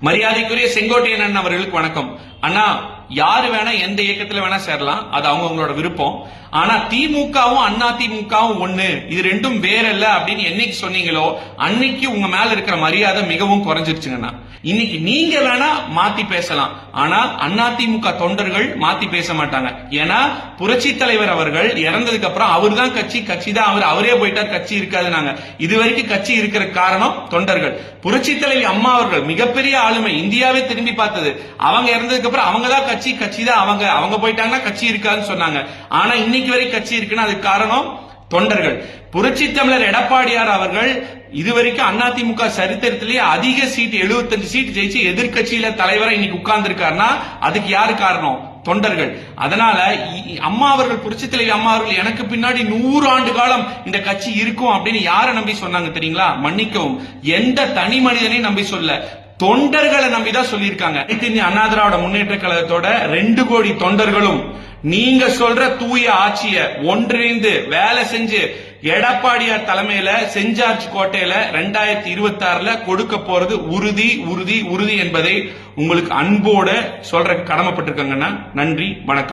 மரியாதைக்குரிய செங்கோட்டையன் அண்ணன் அவர்களுக்கு வணக்கம். அண்ணா யாரு வேணா எந்த இயக்கத்துல வேணா சேரலாம். அது அவங்கவங்களோட விருப்பம். ஆனா திமுகவும் அண்ணா திமுகவும் ஒண்ணு. இது ரெண்டும் வேற இல்ல அப்படின்னு என்னைக்கு சொன்னீங்களோ அன்னைக்கு உங்க மேல இருக்கிற மரியாதை மிகவும் குறைஞ்சிருச்சுங்கண்ணா. இன்னைக்கு நீங்க வேணா மாத்தி பேசலாம். ஆனா அதிமுக தொண்டர்கள் மாத்தி பேச மாட்டாங்க. ஏன்னா புரட்சி தலைவர் அவர்கள் இறந்ததுக்கு அப்புறம் அவர் தான் கட்சி கட்சி தான் அவர். அவரே போயிட்டார் கட்சி இருக்காது நாங்க இது வரைக்கும் கட்சி இருக்கிற காரணம் தொண்டர்கள். புரட்சி தலைவி அம்மா அவர்கள் மிகப்பெரிய ஆளுமை. இந்தியாவே திரும்பி பார்த்தது. அவங்க இறந்ததுக்கு அப்புறம் அவங்க தான் கட்சி கட்சி தான் அவங்க. அவங்க போயிட்டாங்கன்னா கட்சி இருக்காதுன்னு சொன்னாங்க. ஆனா இன்னைக்கு வரை கட்சி இருக்குன்னு அதுக்கு காரணம் தொண்டர்கள். புரட்சி தமிழர் எடப்பாடியார் அவர்கள் இதுவரைக்கும் அதிமுக சரித்திரத்திலேயே அதிக சீட் 75 சீட் ஜெயிச்சு எதிர்கட்சியில தலைவரை இன்னைக்கு உட்கார்ந்து இருக்காருன்னா அதுக்கு யாரு காரணம்? தொண்டர்கள். அதனால அம்மா அவர்கள் புரட்சி தலைவி அம்மா அவர்கள் எனக்கு பின்னாடி நூறு ஆண்டு காலம் இந்த கட்சி இருக்கும் அப்படின்னு யாரை நம்பி சொன்னாங்க தெரியுங்களா? மன்னிக்கவும். எந்த தனி மனிதனையும் நம்பி சொல்ல. தொண்டர்களை நம்பி தான் சொல்லியிருக்காங்க. இந்திய அண்ணா திராவிட முன்னேற்ற கழகத்தோட ரெண்டு கோடி தொண்டர்களும் நீங்க சொல்ற தூய ஆட்சிய ஒன்றிணைந்து வேலை செஞ்சு எடப்பாடியார் தலைமையில செஞ்சார்ஜ் கோட்டையில ரெண்டாயிரத்தி இருபத்தி ஆறுல கொடுக்க போறது உறுதி உறுதி உறுதி என்பதை உங்களுக்கு அன்போட சொல்ற கடமைப்பட்டிருக்காங்கன்னா நன்றி வணக்கம்.